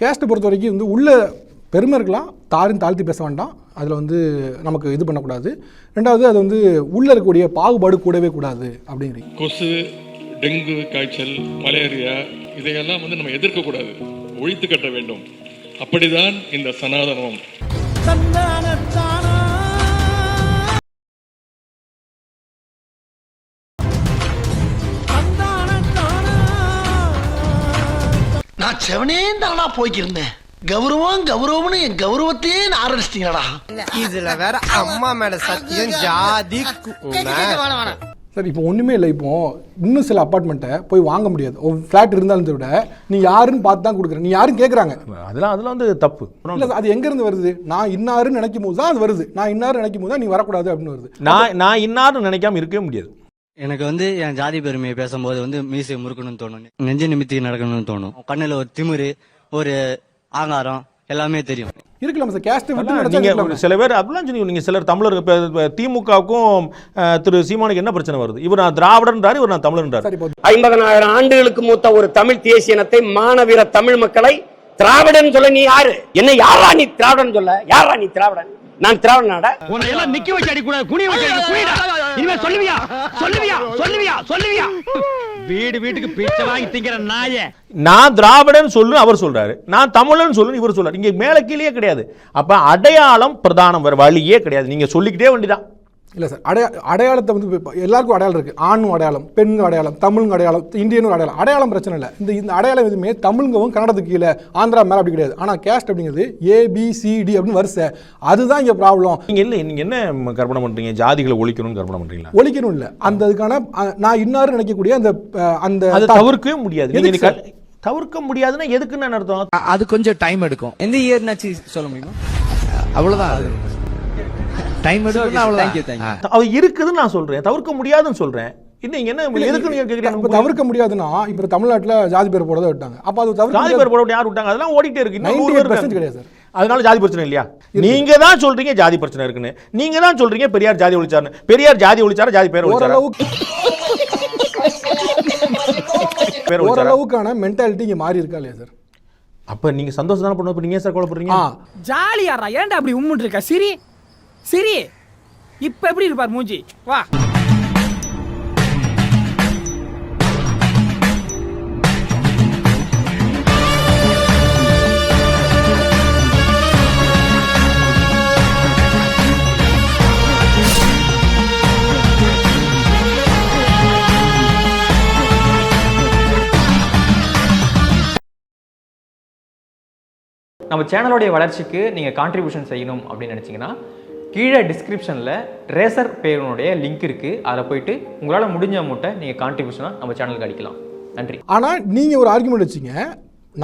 கேஸ்ட்டை பொறுத்த வரைக்கும் வந்து உள்ள பெருமை இருக்கலாம் தாரும் தாழ்த்தி பேச வேண்டாம். அதில் வந்து நமக்கு இது பண்ணக்கூடாது. ரெண்டாவது அது வந்து உள்ளே இருக்கக்கூடிய பாகுபாடு கூடவே கூடாது அப்படிங்கிறீங்க. கொசு டெங்கு காய்ச்சல் மலேரியா இதையெல்லாம் வந்து நம்ம எதிர்க்கக்கூடாது ஒழித்து கட்ட வேண்டும். அப்படிதான் இந்த சனாதனம். நான் செவனே தானா போய்க்கிருந்தேன். கௌரவம் கௌரவம்னு என் கௌரவத்தையே ஆரம்பிச்சிட்டீங்களா இதுல வேற அம்மா மேல சத்தியம் ஜாதி சார் இப்போ ஒன்றுமே இல்லை இப்போ இன்னும் சில அப்பார்ட்மெண்ட்டை போய் வாங்க முடியாது. ஃப்ளாட் இருந்தாலும் விட நீ யாருன்னு பார்த்து தான் கொடுக்குற நீ யாரும் கேட்குறாங்க அதெல்லாம் அதெல்லாம் வந்து தப்பு. இல்லை அது எங்கேருந்து வருது? நான் இன்னாருன்னு நினைக்கும் போது தான் அது வருது. நான் இன்னாரு நினைக்கும் போது தான் நீ வரக்கூடாது அப்படின்னு வருது. நான் நான் இன்னாரும் நினைக்காம இருக்கவே முடியாது. எனக்கு வந்து என் ஜாதி பெருமையை பேசும்போது வந்து மீசை முறுக்கணும்னு தோணும். நெஞ்சு நிமித்தி நடக்கணும்னு தோணும். கண்ணுல ஒரு திமிரு ஒரு ஆங்காரம் எல்லாமே தெரியும். இருக்கலாம் சார் நினைச்சா நீங்க. சில பேர் அப்படிலாம் சொன்னீங்க. நீங்க சிலர் தமிழர் திமுகவுக்கும் திரு சீமானுக்கு என்ன பிரச்சனை வருது? இவர் நான் திராவிடன்றாரு இவர் நான் தமிழன்றாரு. ஐம்பதனாயிரம் ஆண்டுகளுக்கு மூத்த ஒரு தமிழ் தேசிய இனத்தை மானவீர தமிழ் மக்களை திராவிடன் சொல்ல நீ யாரு? என்ன யாரா நீ திராவிடன் சொல்ல? யாரா நீ திராவிடன்? நான் திராவிடனாடா உன்னை எல்லாம் நிக்க வச்சு அடி கூடாது குனிய வச்சு அடி குனிடா இனிமே சொல்லுவியா? சொல்லுவியா? சொல்லுவியா? சொல்லுவியா? வீடு வீட்டுக்கு பிச்சை வாங்கி திங்கிற நாயே. நான் திராவிடன் சொல்லு அவர் சொல்றாரு. நான் தமிழன் சொல்லு இவர் சொல்றாரு. இங்க மேல கீழே கிடையாது. அப்ப அடையாளம் பிரதானம் வேற வழியே கிடையாது. நீங்க சொல்லிக்கிட்டே வேண்டிதான். இல்லை சார் அடைய அடையாளத்தை வந்து இப்ப எல்லாருக்கும் அடையாளம் இருக்குது ஆணும் அடையாளம் பெண்ணும் அடையாளம் தமிழுங்க அடையாளம் இந்தியனும் அடையாளம். அடையாளம் பிரச்சனை இல்லை. இந்த இந்த அடையாளம் எதுவுமே தமிழுங்கவும் கன்னடத்துக்கு கீழே ஆந்திரா மேலே அப்படி கிடையாது. ஆனால் கேஸ்ட் அப்படிங்கிறது ஏபிசிடி அப்படின்னு வரிசை. அதுதான் இங்கே ப்ராப்ளம் நீங்க இல்ல நீங்க என்ன கற்பனை பண்றீங்க? ஜாதிகளை ஒழிக்கணும்னு கற்பனை பண்றீங்களா? ஒழிக்கணும் இல்லை. அந்த அதுக்கான நான் இன்னாரு நினைக்கக்கூடிய அந்த அந்த தவிர்க்கவே முடியாது. தவிர்க்க முடியாதுன்னா எதுக்குன்னு என்ன அர்த்தம்? அது கொஞ்சம் டைம் எடுக்கும். எந்த இயர்னாச்சு சொல்ல முடியுமா? அவ்வளவுதான் அது. டைம் அவ்வளவுதான். தேங்க்யூ அது இருக்குதுன்னு நான் சொல்றேன். தவிர்க்க முடியாதுன்னு சொல்றேன். இன்னும் என்ன எதுக்கு நீங்க இப்போ கேக்குறீங்க? தவிர்க்க முடியாதுன்னா இப்போ தமிழ்நாட்டில் ஜாதி பேர் போட விட்டாங்க. அப்போ அது தவிர்க்க ஜாதி பேர் போட யார் விட்டாங்க? அதெல்லாம் ஓடிட்டே இருக்கு. இன்னும் நூறு பேர் 98% இருக்காங்க. கிடையாது சார். அதனால ஜாதி பிரச்சனை இல்லையா? நீங்க தான் சொல்றீங்க ஜாதி பிரச்சனை இருக்குன்னு. நீங்க தான் சொல்றீங்க பெரியார் ஜாதி ஒழிச்சாருன்னு. பெரியார் ஜாதி ஒழிச்சாரா ஜாதி பேர் ஒழிச்சாரா? ஓரளவுக்கான மென்டாலிட்டி இங்கே மாறி இருக்கா இல்லையா சார் அப்ப நீங்க சந்தோஷம் தானே பண்ணுவோம் நீங்க ஏன் சார் குழப்பறீங்க ஆ. ஜாலியாரா? ஏன்டா அப்படி உம்முட்டு இருக்க? சிரி. சரி. இப்ப எப்படி இருப்பார் மூஞ்சி? வா. நம்ம சேனலோடைய வளர்ச்சிக்கு நீங்கள் கான்ட்ரிபியூஷன் செய்யணும் அப்படின்னு நினச்சிங்கன்னா கீழே டிஸ்கிரிப்ஷனில் ரேசர் பேருனுடைய லிங்க் இருக்குது அதில் போயிட்டு உங்களால் முடிஞ்ச அமௌண்ட்டை நீங்கள் கான்ட்ரிபியூஷனாக நம்ம சேனலுக்கு அடிக்கலாம். நன்றி. ஆனால் நீங்கள் ஒரு ஆர்குமெண்ட் வச்சீங்க.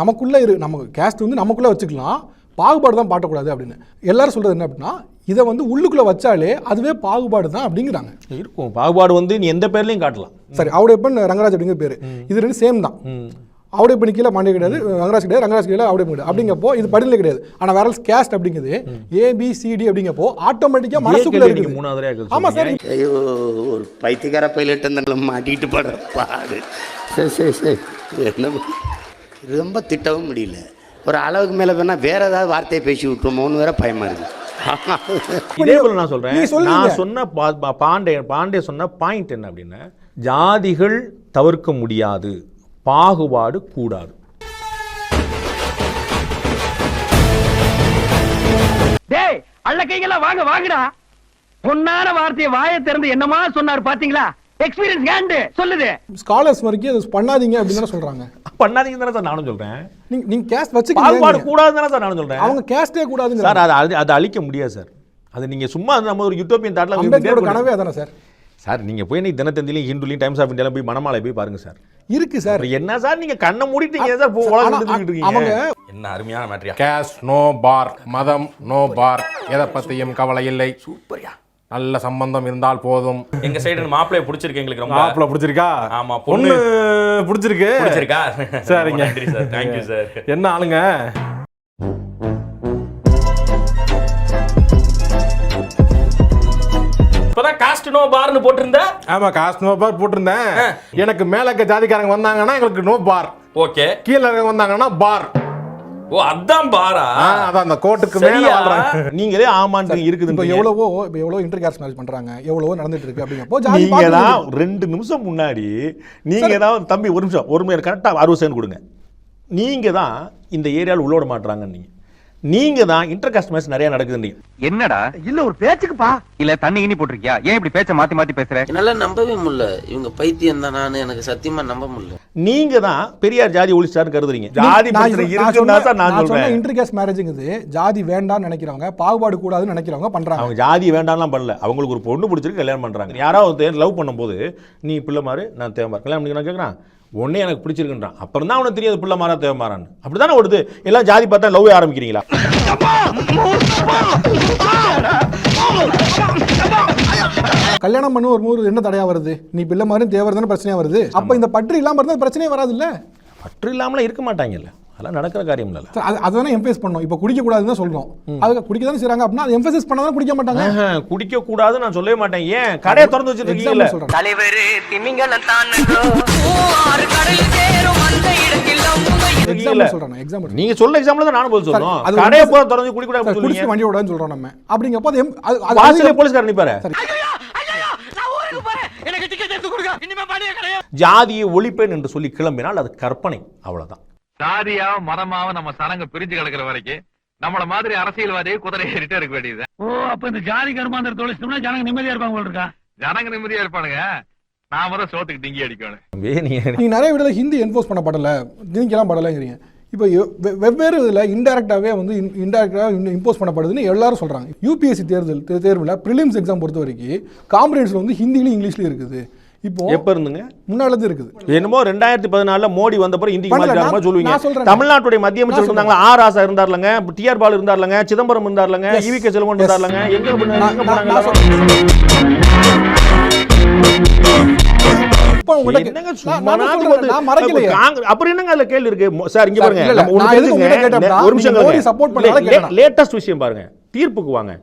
நமக்குள்ளே இரு நம்ம கேஸ்ட் வந்து நமக்குள்ளே வச்சுக்கலாம். பாகுபாடு தான் பாட்டக்கூடாது அப்படின்னு. எல்லாரும் சொல்கிறது என்ன அப்படின்னா இதை வந்து உள்ளுக்குள்ளே வச்சாலே அதுவே பாகுபாடு தான் அப்படிங்கிறாங்க. இருக்கும். பாகுபாடு வந்து நீ எந்த பேர்லயும் காட்டலாம். சரி அவடையப்பன் ரங்கராஜ் அப்படிங்கிற பேர். இது ரெண்டு சேம் தான். அவடையப்பன் கீழே மாண்டிய கிடையாது. ரங்கராஜ் கிடையாது ரங்கராஜ் கீழே அவடையப்பன் கிடையாது அப்படிங்கப்போ இது படிநிலை கிடையாது. ஆனால் வேற கேஸ்ட் அப்படிங்கிறது ஏபிசிடி அப்படிங்கப்போ ஆட்டோமேட்டிக்காக மனசுக்குள்ளே நீங்க இருக்குது மூணாவது ஆமாம் சார் ஐயோ ஒரு பைத்தியக்கார பைலட் இருந்தாலும் மாட்டிக்கிட்டு படுற பாடு. சரி சரி சரி. என்ன? ரொம்ப திட்டவும் முடியல. ஒரு அளவுக்கு மேலே வேணா வேற ஏதாவது வார்த்தையை பேசி விட்டுருமோன்னு வேற பயமா இருக்கு. இதே போல நான் சொல்றேன். நான் சொன்ன பா- பா- பாண்டே பாண்டே சொன்ன பாயிண்ட் என்ன அப்படின்னா ஜாதிகள் தவிர்க்க முடியாது. பாகுபாடு கூடாது. டேய் அள்ள கைகளா வாங்க வாங்கடா. பொன்னான வார்த்தையை வாயை திறந்து என்னமா சொன்னார் பாத்தீங்களா? எக்ஸ்பீரியன்ஸ் ஹேண்டு சொல்லுது. ஸ்காலர்ஸ் வரைக்கும் அது பண்ணாதீங்க அப்படின்னு தானே சொல்கிறாங்க பண்ணாதீங்க தானே சார் நானும் சொல்றேன். நீங்கள் நீங்கள் கேஸ்ட் பாகுபாடு வச்சுக்கீங்க கூடாதுன்னு தானே சார் நானும் சொல்றேன். அவங்க கேஸ்டே கூடாதுங்க சார் அதை அழி- அதை அழிக்க முடியாது சார். அது நீங்க சும்மா நம்ம ஒரு யூட்டோப்பியன் தாட்ல அம்பேத்கரோட கனவே அதானே சார்? சார் நீங்க போய் நீ தினத்தந்திலையும் ஹிந்துலையும் டைம்ஸ் ஆஃப் இந்தியால போய் மணமாலை போய் பாருங்க சார். இருக்கு சார். என்ன சார் நீங்க கண்ணை மூடிட்டீங்க சார்? அவங்க என்ன அருமையான மேட்ரியா கேஷ் நோ பார் மதம் நோ பார் எதை பத்தியும் கவலை இல்லை. சூப்பர்யா. நல்ல சம்பந்தம் இருந்தால் போதும். எங்க சைடு மாப்பிளைய பிடிச்சிருக்கு எங்களுக்கு ரொம்ப. மாப்பிள்ள பிடிச்சிருக்கா? ஆமா, பொண்ணு. பிடிச்சிருக்கு. பிடிச்சிருக்கா? சரிங்க. நன்றி சார். தேங்க்யூ சார் என்ன ஆளுங்க? காஸ்ட் நோ பார்னு போட்டிருந்த? ஆமா காசு நோ பார் போட்டிருந்தேன். எனக்கு மேல இருக்க ஜாதிக்காரங்க வந்தாங்கன்னா எங்களுக்கு நோ பார் ஓகே. கீழே இருக்க வந்தாங்கன்னா பார் ஓ அதான் பாரா ஆ, அதான் அந்த கோட்டுக்கு மேல நீங்களே ஆமான்னு இருக்குது இப்போ எவ்வளவோ இப்போ எவ்வளோ இன்டர் காஸ்ட் மேரேஜ் பண்றாங்க. எவ்வளவோ நடந்துட்டு இருக்கு அப்படிங்கப்போ நீங்க தான் ரெண்டு நிமிஷம் முன்னாடி நீங்க தான் தம்பி ஒரு நிமிஷம் ஒரு மணி கரெக்டாக அறுபது செகண்ட் கொடுங்க. நீங்க தான் இந்த ஏரியாவில் உள்ள விட மாட்டாங்க நீங்க நீங்க தான் இன்டர் காஸ்ட் மேட்ச் நிறைய நடக்குதுன்றீங்க. என்னடா? இல்ல ஒரு பேச்சுக்குப்பா. இல்ல தண்ணி இனி போட்டிருக்கியா? ஏன் இப்படி பேச்ச மாத்தி மாத்தி பேசுற? என்னால நம்பவே முடியல. இவங்க பைத்தியம் தான் நான். எனக்கு சத்தியமா நம்ப முடியல. நீங்க தான் பெரியார் ஜாதி ஒழிச்சாரு கருதுறீங்க. ஜாதி நான் சொன்ன- தான் நான் நான் சொன்ன சொல்றேன். இன்டர் காஸ்ட் மேரேஜுங்கிறது ஜாதி வேண்டாம்னு நினைக்கிறவங்க பாகுபாடு கூடாதுன்னு நினைக்கிறவங்க பண்றாங்க. அவங்க ஜாதி வேண்டாம்லாம் பண்ணல. அவங்களுக்கு ஒரு பொண்ணு பிடிச்சிருக்கு கல்யாணம் பண்றாங்க. யாராவது லவ் பண்ணும்போது நீ பிள்ளை மாறு நான் தேவமாறு கல்யாணம் பண்ணி நான் கேட்குறான் ஒன்னே எனக்கு பிடிச்சிருக்குன்றான். அப்புறம் தான் அவனுக்கு தெரியாது பிள்ளை மாறா தேவமாறான்னு அப்படி தானே ஓடுது? எல்லாம் ஜாதி பார்த்தா லவ் ஆரம்பிக்கிறீங்களா? கல்யாணம் பண்ண ஒரு மூணு என்ன தடையா வருது? நீ பிள்ளை மாதிரி தேவர் தானே பிரச்சனையா வருது? அப்ப இந்த பற்று இல்லாம இருந்தா பிரச்சனையே வராது இல்ல பற்று இல்லாமலாம் இருக்க மாட்டாங்கல்ல. அதெல்லாம் நடக்கிற காரியம் இல்லை அது அதுதானே எம்பேஸ் பண்ணோம் இப்போ குடிக்க கூடாதுன்னு தான் சொல்றோம். அது குடிக்க தானே செய்றாங்க? அப்படின்னா அது எம்பசைஸ் பண்ணாதான் குடிக்க மாட்டாங்க. குடிக்க கூடாதுன்னு நான் சொல்லவே மாட்டேன். ஏன்? கடையை திறந்து எக்ஸாம்பிள் சொல்றேன். தலைவர் திமிங்கலம் தான் எக்ஸாம்பிள் சொல்றேன் எக்ஸாம்பிள் நீங்க சொல்ல எக்ஸாம்பிள் தான் நானும் போய் சொல்லணும். அது கடையை போற திறந்து குடிக்க கூடாது சார், குடிச்சு வண்டி விடாதுன்னு சொல்றோம் நம்ம. அப்படிங்கப்போ அது எம்- அது- அது- வாசலே போலீஸ்காரர் நிப்பாரு. சரி. எனக்கு டிக்கெட் எடுத்து கொடுங்க. இனிமே பணியே கிடையாது. ஜாதியை ஒழிப்பேன் என்று சொல்லி கிளம்பினால் அது கற்பனை. அவ்வளவுதான். சாதியா மதமாவ நம்ம சனங்க பிரிஞ்சு கிடக்குற வரைக்கும் நம்மள மாதிரி அரசியல்வாதியை குதிரை ஏறிட்டே இருக்க வேண்டியது. ஓ அப்ப இந்த ஜாதி கர்மாந்திர தொழிச்சுனா ஜனங்க நிம்மதியா இருப்பாங்க போல இருக்கா? ஜனங்க நிம்மதியா இருப்பானுங்க. நாம தான் சோத்துக்கு டிங்கி அடிக்கணும். நீங்க நீங்க நிறைய விடல ஹிந்தி என்ஃபோர்ஸ் பண்ணப்படல திணிக்கலாம் படலைங்கிறீங்க. இப்போ எ- வெ- வெவ்வேறு இதில் இன்டெரக்டாகவே வந்து இன்டெரக்டாக இம்போஸ் பண்ணப்படுதுன்னு எல்லாரும் சொல்றாங்க. யூபிஎஸ்சி தேர்தல் தேர்வுல ப்ரிலிம்ஸ் எக்ஸாம் பொறுத்த வரைக்கும் காம்பரேன்ஸில் வந்து ஹிந்திலையும் இங்கிலீஷ்லையும் இருக்குது. இப்போ எப்ப இருந்துங்க? முன்னாடி இருக்குது. என்னமோ ரெண்டாயிரத்தி பதினாலுல மோடி வந்த பிறகு இந்திக்கு நான் சொல்லுவீங்க. தமிழ்நாட்டுடைய மத்திய அமைச்சர் இருந்தாங்களா ஆர் ஆசா இருந்தார்லங்க டிஆர் பாலு இருந்தார்லங்க சிதம்பரம் இருந்தார்லங்க. EV K Selvan. இருந்தார்லங்க எங்க அப்புறம் என்னங்க அதுல கேள்வி இருக்கு? சார் இங்க பாருங்க ஒரு நிமிஷம். லேட்டஸ்ட் விஷயம் பாருங்க. தீர்ப்புக்கு வாங்க.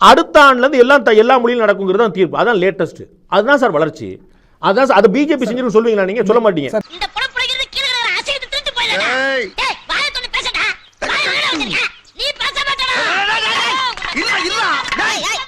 அடுத்த ஆண்டுல இருந்து எல்லாம் எல்லா மொழியும் நடக்குங்கிறது தான் தீர்ப்பு. அதான் லேட்டஸ்ட் அதுதான் சார் வளர்ச்சி. அதான் அது பிஜேபி செஞ்சிருன்னு சொல்லுவீங்களா நீங்க? சொல்ல மாட்டீங்க.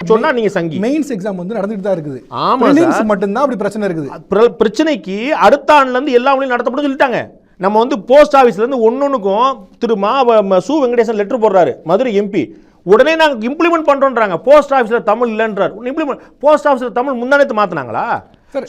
சொன்னா நீங்க சங்கி. மெயின்ஸ் எக்ஸாம் வந்து நடந்துட்டு தான் இருக்குது. ஆமா சார். மட்டும்தான் அப்படி பிரச்சனை இருக்குது. பிர- பிரச்சனைக்கு அடுத்த ஆண்டுல இருந்து எல்லா மொழியும் நடத்தப்படும் சொல்லிட்டாங்க. நம்ம வந்து போஸ்ட் ஆஃபீஸ்ல இருந்து ஒன்னொன்னுக்கும் திரு மா வ- ம- சு வெங்கடேசன் லெட்டர் போடுறாரு மதுரை எம்பி உடனே நாங்க இம்ப்ளிமெண்ட் பண்றோம்ன்றாங்க போஸ்ட் ஆஃபீஸ்ல தமிழ் இல்லைன்றார். இம்ப்ளிமெண்ட் போஸ்ட் ஆஃபீஸ்ல தமிழ் முந்தானத்து மாத்துனாங்களா?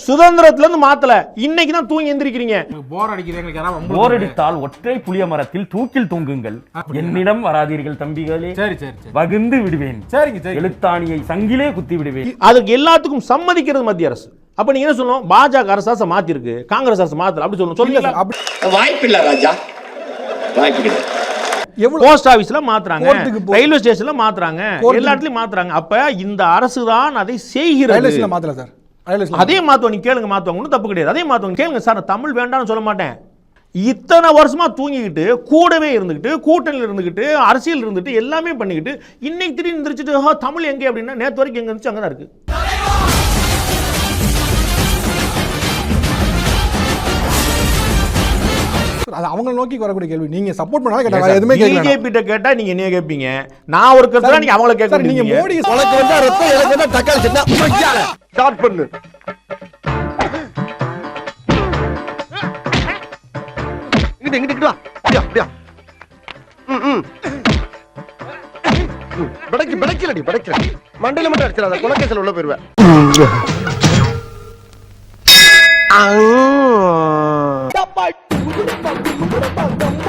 சுதந்திரத்துல இருந்து மாத்தல. இன்னைக்கு தான் தூங்கி எந்திரிக்கிறீங்க. போர் அடிக்குது எங்களுக்கு யாராவது வம்பு போரடித்தால் ஒற்றை புளிய மரத்தில் தூக்கில் தூங்குங்கள். என்னிடம் வராதீர்கள் தம்பிகளே. சரி சரி வகுந்து விடுவேன். சரிங்க சரி எழுத்தாணியை சங்கிலே குத்தி விடுவேன். அதுக்கு எல்லாத்துக்கும் சம்மதிக்கிறது மத்திய அரசு. அப்ப நீங்க என்ன சொல்லணும்? பாஜக அரசாச மாத்திருக்கு காங்கிரஸ் அரசு மாத்தல அப்படி சொல்லணும். இல்ல சொல்லுங்க வாய்ப்பு இல்ல ராஜா. வாய்ப்பு எவ்வளவு போஸ்ட் ஆபீஸ்ல மாத்துறாங்க. ரயில்வே ஸ்டேஷன்ல மாத்துறாங்க. எல்லா இடத்துலயும் மாத்துறாங்க. அப்ப இந்த அரசு தான் அதை ரயில்வே செய்கிறது ஸ்டேஷன்ல மாத்தல சார். அதே மாத்துவோம் கேளுங்க மாத்துவாங்க ஒன்றும் தப்பு கிடையாது. அதே மாத்துவாங்க கேளுங்க சார் தமிழ் வேண்டாம்னு சொல்ல மாட்டேன். இத்தனை வருஷமா தூங்கிக்கிட்டு கூடவே இருந்துக்கிட்டு கூட்டணியில் இருந்துக்கிட்டு அரசியல் இருந்துட்டு எல்லாமே பண்ணிக்கிட்டு இன்னைக்கு திடீர்னு எந்திரிச்சிட்டு தமிழ் எங்கே? அப்படின்னா நேற்று வரைக்கும் எங்கே இருந்துச்சு அங்கே தான் இருக்குது அவங்களை நோக்கி வரக்கூடிய கேள்வி. நீங்க சப்போர்ட் பண்ணாலும் கேட்டாங்க எதுவுமே கேட்கல பிஜேபி கிட்ட கேட்டா நீங்க என்ன கேட்பீங்க நான் ஒரு கருத்து நீங்க அவங்கள கேட்க சார் நீங்க மோடி உனக்கு வந்தா ரத்தம் எனக்கு வந்தா தக்காளி சட்னா? ஸ்டார்ட் பண்ணு. இங்கிட்டு இங்கிட்டு வா. அப்படியா அப்படியா? ம் ம். படைக்கு படைக்கலடி படைக்கல மண்டையில மட்டும் அடிச்சிடாத குலக்கேசல் உள்ள போயிருவேன் அமுகு Pagão